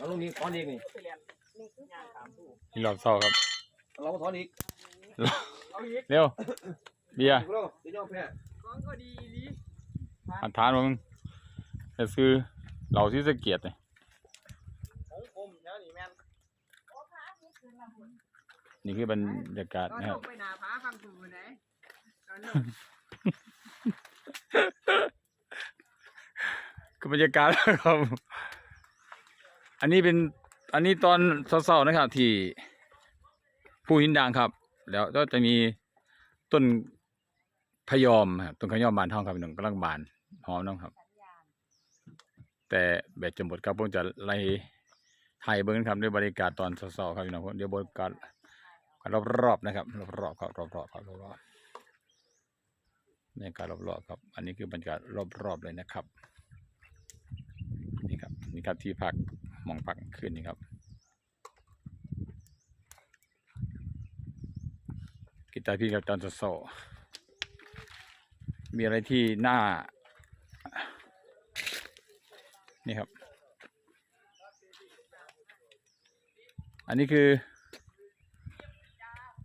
เราลงนี้ถอนอีกนี่นี่รอบเศร้าครับ เราก็ถอนอีกเร็ว เบียร์ดูแล้วจะย่อมแพ้ของก็ดีดีอันทานมึงจะซื้อเหล่าที่สะเกียดเลยของผมแถวนี้แม่นนี่คือบรรยากาศตอนนะคลรับ งไปหนาผาฟังสูไหนตอนลงคือบรรยากาศครับ อันนี้เป็นอันนี้ตอนเศร้าๆนะครับ ที่ผู้หินด่างครับ แล้วก็จะมีต้นพยอมครับต้นพยอมบานทองครับพี่น้องกำลังบานหอมน้องครับ แต่แบตจะหมดครับผมจะไล่ไทยเบิ้งครับด้วยบรรยากาศตอนเศร้าๆครับพี่น้องเดี๋ยวบรรยากาศรอบๆนะครับรอบๆครับรอบๆครับรอบๆบรรยากาศรอบๆครับ อันนี้คือบรรยากาศรอบๆเลยนะครับ นี่ครับนี่ครับที่พัก มองพักคืนนี่ครับกีตาร์พี่กับจอนโซมีอะไรที่น่านี่ครับ อันนี้คือ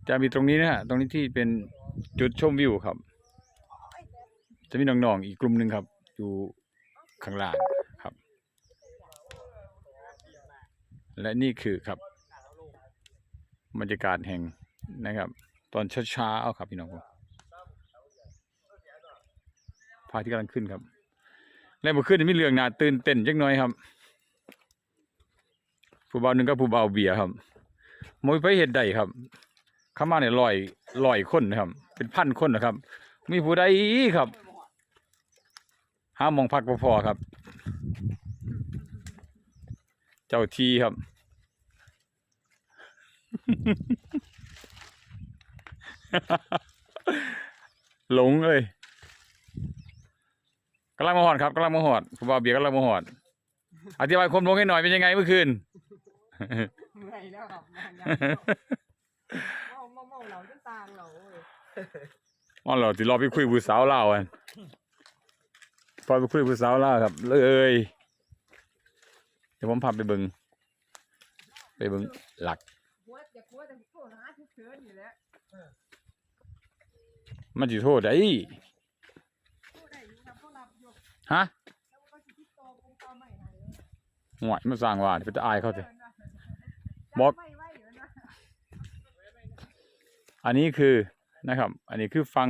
จะมีตรงนี้นะฮะตรงนี้ที่เป็นจุดชมวิวครับ จะมีน้องๆอีกกลุ่มหนึ่งครับ อยู่ข้างล่างครับ และนี่คือครับบรรยากาศแห่งนะครับ ตอนเช้าๆครับพี่น้องครับพาที่กำลังขึ้นครับและมื่อคืนมีเรื่องน่าตื่นเต้นจักหน่อยครับ ผู้เบาหนึ่งก็ผู้เบาเบียร์ครับมวยไปเห็ดใดครับเข้ามาเนี่ยลอยลอยคนนะครับ เป็นพันคนนะครับ มีผู้ใดครับห้ามองพักบ่พอครับ เจ้าทีครับ หลงเลยกำลังมาหอดครับกำลังมาหอดผู้บ่าวเบียร์กำลังมาหอด อธิบายความหลงให้หน่อยเป็นยังไงเมื่อคืนเมื่อยแล้วครับเมาเมาเมาเหล่าจะตางเหล่าเว้ยอ๋อเหรอที่รอไปคุยผู้สาวลาวอันพอไปคุยผู้สาวลาวครับ เลย เดี๋ยวผมพาไปเบิงไปเบิงหลักหัวจะโทษหาทุกเชิญอยู่แล้วมันจิโทษได้ฮะแล้วก็สิติดต่อผมต่อไม่ให้เลยห่วยมันสร้างว่าไปจะอายเขาสิบอก อันนี้คือนะครับ อันนี้คือฟัง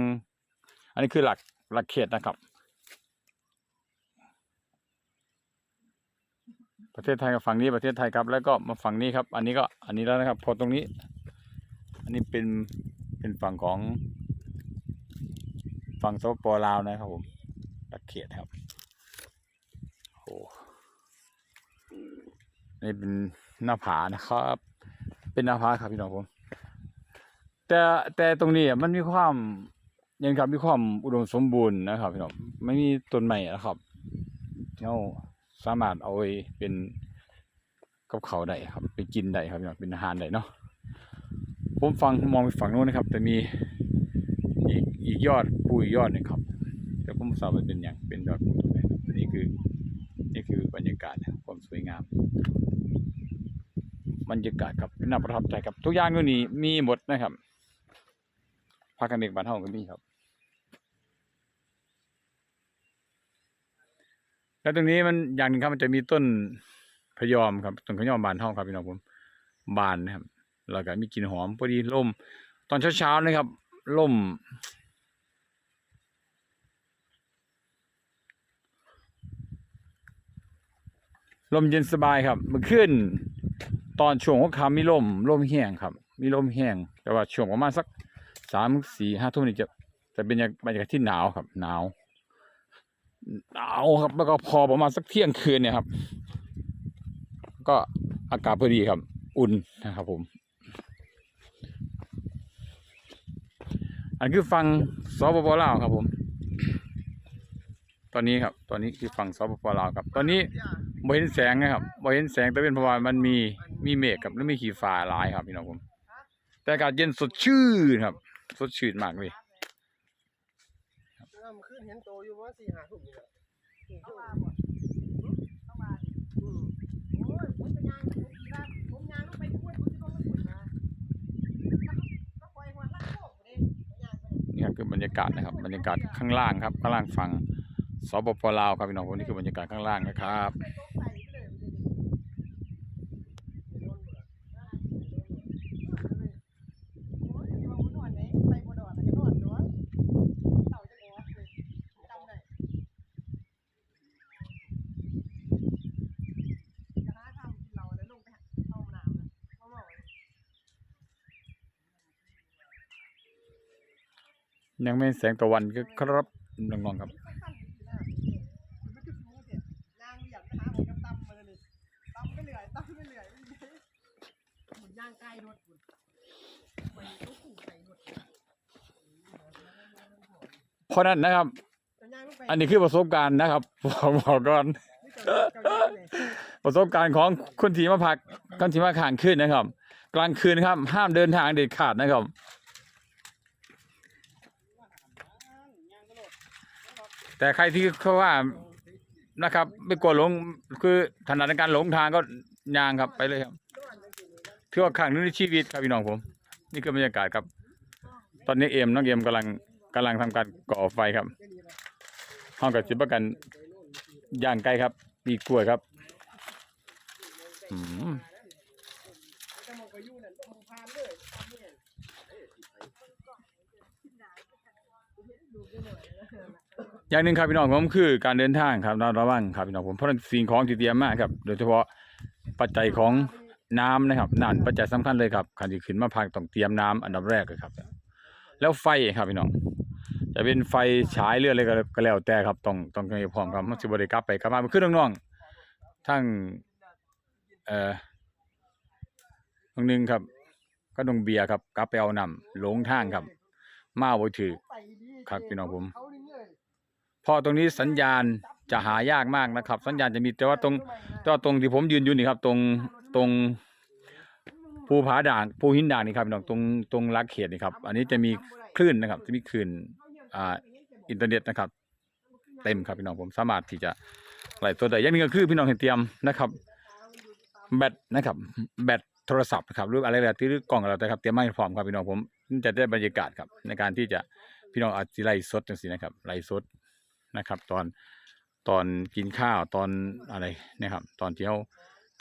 อันนี้คือหลักหลักเขตนะครับ ประเทศไทยกับฝั่งนี้ประเทศไทยครับ แล้วก็มาฝั่งนี้ครับ อันนี้ก็อันนี้แล้วนะครับ พอตรงนี้ อันนี้เป็นเป็นฝั่งของฝั่งสปปลาวนะครับผมหลักเขตครับโอ้นี่เป็นหน้าผานะครับ เป็นหน้าผาครับพี่น้องผม แต่แต่ตรงนี้มันมีความยังครับมีความอุดมสมบูรณ์นะครับพี่น้องไม่มีต้นไม้นะครับที่า สามารถเอาไปเป็นกับเขาได้ครับไปกินได้ครับพี่น้องเป็นอาหารได้เนาะผมฟังมองไปฝั่งนู้นนะครับ แต่มีอีกอีกยอดภูอีกยอดนึงครับแต่ผมไม่ทราบว่าเป็นอย่างเป็นยอดภูตรงไหนครับนนี้คือนี่คือบรรยากาศความสวยงามบรรยากาศครับน่าประทับใจครับ ทุกอย่างอยู่นี่มีหมดนะครับภาคกันเด็กบ้านเฮาก็มีครับ แล้วตรงนี้มันอย่างหนึ่งครับมันจะมีต้นพยอมครับต้นพยอมบานเฮาครับพี่น้องผมบานนะครับแล้วก็มีกลิ่นหอมพอดีลมตอนเช้าๆนะครับลมลมเย็นสบายครับเมื่อคืนตอนช่วงหัวค่ำมีลมลมแห้งครับ มีลมแห้งแต่ว่าช่วงประมาณสักสามสี่ห้าทุ่มนี่จะจะเป็นบรรยากาศที่หนาวครับหนาว หนาวครับ แล้วก็พอประมาณสักเที่ยงคืนเนี่ยครับ ก็อากาศพอดีครับ อุ่นนะครับผม อันคือฟังสปปลาวครับผม ตอนนี้ครับ ตอนนี้คือฟังสปปลาวครับ ตอนนี้บ่เห็นแสงนะครับบ่เห็นแสงแต่เป็นเพราะว่ามันมีมีเมฆครับแล้วมีขีฟ้าหลายครับพี่น้องผม แต่อากาศเย็นสดชื่นครับ สดชื่นมากเลย อ้ำขึ้นเห็นโตอยู่ว่าสี่หาทุ่มนี่แหละเอามาบ่อามาอืมโอ้ยผมไปงานผมดีมากผมงานต้องไปดูเลยนี่คือบรรยากาศนะครับ บรรยากาศข้างล่างครับข้างล่างฝั่งสปปลาวครับพี่น้องผมนี่คือบรรยากาศข้างล่างนะครับ ยังไม่แสงตะวันก็ครับน้องๆครับเพราะนั้นนะครับ อันนี้คือประสบการณ์นะครับบอกบอกก่อน ประสบการณ์ของคนที่มาพักคนที่มาค้างคืนนะครับ กลางคืนครับ ห้ามเดินทางเด็ดขาดนะครับ แต่ใครที่เขาว่านะครับ ไม่กลัวหลงคือถนัดในการหลงทางก็ยางครับไปเลยครับเพื่อครั้งนึงในชีวิตครับพี่น้องผม นี่คือบรรยากาศครับ ตอนนี้เอ็มน้องเอ็มกำลังกำลังทำการก่อไฟครับห้องกับจิบประกันย่างไก่ครับปีกล้วยครับอืมองไปยู่นั่นมองผ่านเลยตามเนี่ย อย่างหนึ่งครับพี่น้องผมคือการเดินทางครับเราระวังครับพี่น้องผมเพราะสิ่งของที่เตรียมมาครับ โดยเฉพาะปัจจัยของน้ำนะครับนั่นปัจจัยสำคัญเลยครับการที่ขึ้นมาพักต้องเตรียมน้ำอันดับแรกเลยครับ แล้วไฟครับพี่น้องจะเป็นไฟฉายเรืออะไรก็แล้วแต่ครับต้องต้องให้พร้อมครับมันสิบ่ได้กลับไปกลับมามันคือน้องๆทั้งเอ่อตรงนึงครับ ก็ดงเบียร์ครับกลับไปเอาน้ำหลงทางครับ มาบ่ถือครับพี่น้องผม พราะตรงนี้สัญญาณจะหายากมากนะครับ สัญญาณจะมีแต่ว่าตรงแต่ว่าตรงที่ผมยืนอยู่นี่ครับ ตรงตรงภูผาด่างภูหินด่างนี่ครับพี่น้องตรงตรงลักเขตนี่ครับ อันนี้จะมีคลื่นนะครับ จะมีคลื่นอ่าอินเทอร์เน็ตนะครับ เต็มครับพี่น้องผมสามารถที่จะไล่ตัวได้อย่างหนึงก็คือพี่น้องเห็นเตรียมนะครับ แบตนะครับ แบตโทรศัพท์นะครับหรืออะไรแล้วที่หรือกล่องอะไรนะครับเตรียมมาให้พร้อมครับพี่น้องผมจะได้บรรยากาศครับ ในการที่จะพี่น้องอาจจะไล่สดจังซี่นะครับไล่สด นะครับ ตอนตอนกินข้าวตอนอะไรนะครับ ตอนที่เขา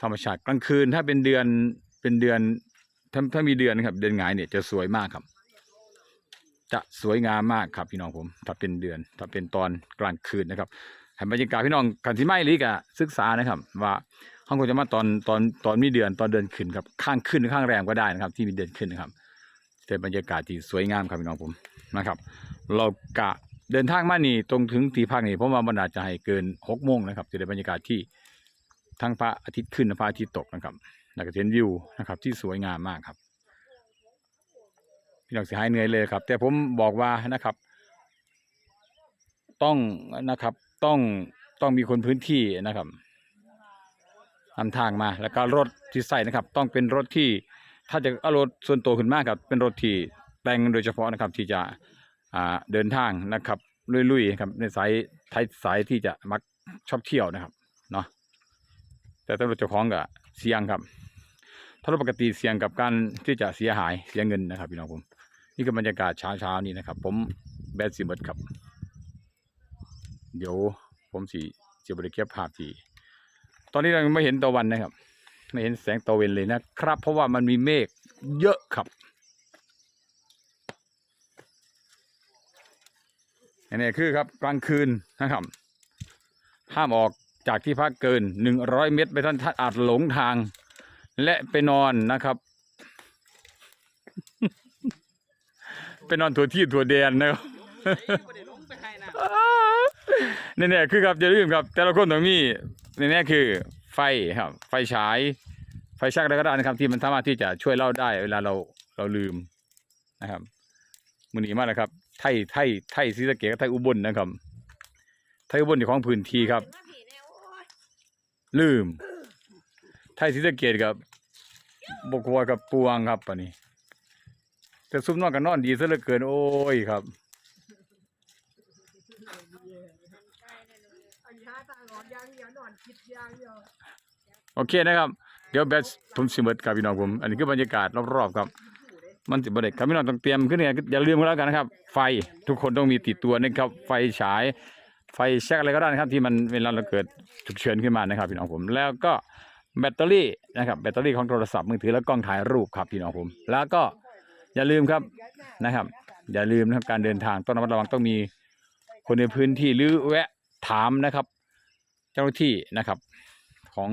ธรรมชาติกลางคืนถ้าเป็นเดือนเป็นเดือนถ้าถ้ามีเดือนนะครับ เดือนหงายเนี่ยจะสวยมากครับ จะสวยงามมากครับพี่น้องผม ถ้าเป็นเดือน ถ้าเป็นตอนกลางคืนนะครับให้บรรยากาศพี่น้องกันที่ไม่ลิกอะศึกษานะครับ ว่าห้องก็จะมาตอนตอนตอนมีเดือนตอนเดือนขึ้นครับข้างขึ้นหรือข้างแรมก็ได้นะครับ ที่มีเดือนขึ้นนะครับเป็นบรรยากาศที่สวยงามครับพี่น้องผมนะครับ เรากะ เดินทางมานี่ตรงถึงที่พักนี่ผมว่ามันอาจจะให้เกินหกโมงนะครับจะได้บรรยากาศที่ทั้งพระอาทิตย์ขึ้นและพระอาทิตย์ตกนะครับแล้วก็เห็นวิวนะครับที่สวยงามมากครับพี่น้องเสียหายเหนื่อยเลยครับ แต่ผมบอกว่านะครับ ต้องนะครับต้องต้องมีคนพื้นที่นะครับนำทางมาแล้วก็รถที่ใส่นะครับ ต้องเป็นรถที่ถ้าจะเอารถส่วนตัวขึ้นมากครับ เป็นรถที่แต่งโดยเฉพาะนะครับที่จะอ่า เดินทางนะครับลุยๆครับในสายสายสายที่จะมักชอบเที่ยวนะครับเนาะแต่ถ้ารถเจ้าของก็เสี่ยงครับ ถ้ารถปกติเสี่ยงกับการที่จะเสียหายเสียเงินนะครับพี่น้องผม นี่คือบรรยากาศเช้าๆนี่นะครับ ผมแบดสิเบิร์ดครับ เดี๋ยวผมสีเจะบริเก็บภาพทีตอนนี้เราไม่เห็นตะวันนะครับ ไม่เห็นแสงตะเวนเลยนะครับ เพราะว่ามันมีเมฆเยอะครับ นนี้คือครับกลางคืนนะครับห้ามออกจากที่พักเกินหนึ่งร้อยเมตร ไปท่านท่านอาจหลงทาง และไปนอนนะครับไปนอนถั่วที่ถั่วแดนนะครับนี่เนี่ยคือครับอย่าลืมครับ แต่ละคนต้องมีนี่เนี่ยคือไฟครับ ไฟฉาย ไฟชักอะไรก็ได้นะครับ ที่มันสามารถที่จะช่วยเล่าได้ เวลาเราเราลืมนะครับมือหนีมากนะครับ ไทยไทยไทยศรีสะเกษกับไทยอุบลนะครับ ไทยอุบลอยู่ของพื้นที่ครับ ลืม ไทยศรีสะเกษกับบกวัวกับปวงครับปะนี้ แต่ซุ่มนอนกันนอนดีซะเหลือเกิน โอ้ยครับโอเคนะครับ เดี๋ยวแบทผมสิเมิดครับพี่น้องผม อันนี้คือบรรยากาศรอบๆครับ มันสิบ่ได้ครับพี่น้องต้องเตรียมขึ้นเนี่ยอย่าลืมกันแล้วกันนะครับ ไฟทุกคนต้องมีติดตัวนะครับ ไฟฉาย ไฟแช็กอะไรก็ได้นะครับ ที่มันเวลาเราเกิดฉุกเฉินขึ้นมานะครับ พี่น้องผมแล้วก็แบตเตอรี่นะครับแบตเตอรี่ของโทรศัพท์มือถือและกล้องถ่ายรูปครับพี่น้องผม แล้วก็อย่าลืมครับนะครับ อย่าลืมนะครับการเดินทางต้องระมัดระวังต้องมีคนในพื้นที่หรือแวะถามนะครับ เจ้าหน้าที่นะครับของ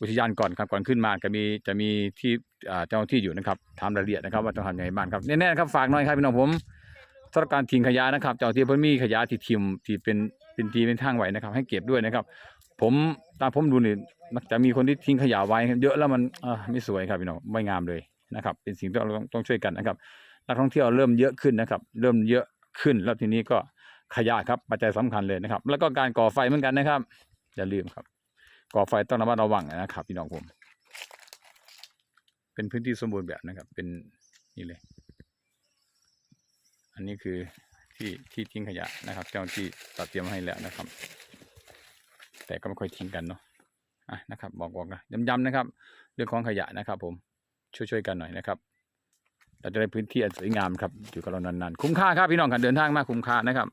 อุทยานก่อนครับก่อนขึ้นมาก็มีจะมีที่เจ้าหน้าที่อยู่นะครับถามรายละเอียดนะครับว่าต้องทำยังไงบ้างครับแน่ๆครับฝากหน่อยครับพี่น้องผมสำหรับการทิ้งขยะนะครับ เจ้าที่เพิ่นมีขยะที่ทิมที่เป็นเป็นทีเป็นทางไว้นะครับ ให้เก็บด้วยนะครับ ผมตามผมดูนี่มักจะมีคนที่ทิ้งขยะไว้เยอะแล้วมันไม่สวยครับพี่น้องไม่งามเลยนะครับ เป็นสิ่งที่เราต้องต้องช่วยกันนะครับนักท่องเที่ยวเริ่มเยอะขึ้นนะครับ เริ่มเยอะขึ้นแล้วทีนี้ก็ขยะครับปัจจัยสำคัญเลยนะครับ แล้วก็การก่อไฟเหมือนกันนะครับอย่าลืมครับ ก่อไฟต้องระมัดระวังนะครับพี่น้องผม เป็นพื้นที่สมบูรณ์แบบนะครับ เป็นนี่เลย อันนี้คือที่ที่ทิ้งขยะนะครับ เจ้าที่ตัดเตรียมให้แล้วนะครับ แต่ก็ไม่ค่อยทิ้งกันเนาะอะนะครับ บอกบอกนะย้ำๆนะครับ เรื่องของขยะนะครับ ผมช่วยๆกันหน่อยนะครับเราจะได้พื้นที่อันสวยงามครับอยู่กับเรานานๆคุ้มค่าครับพี่น้องการเดินทางมากคุ้มค่านะครับ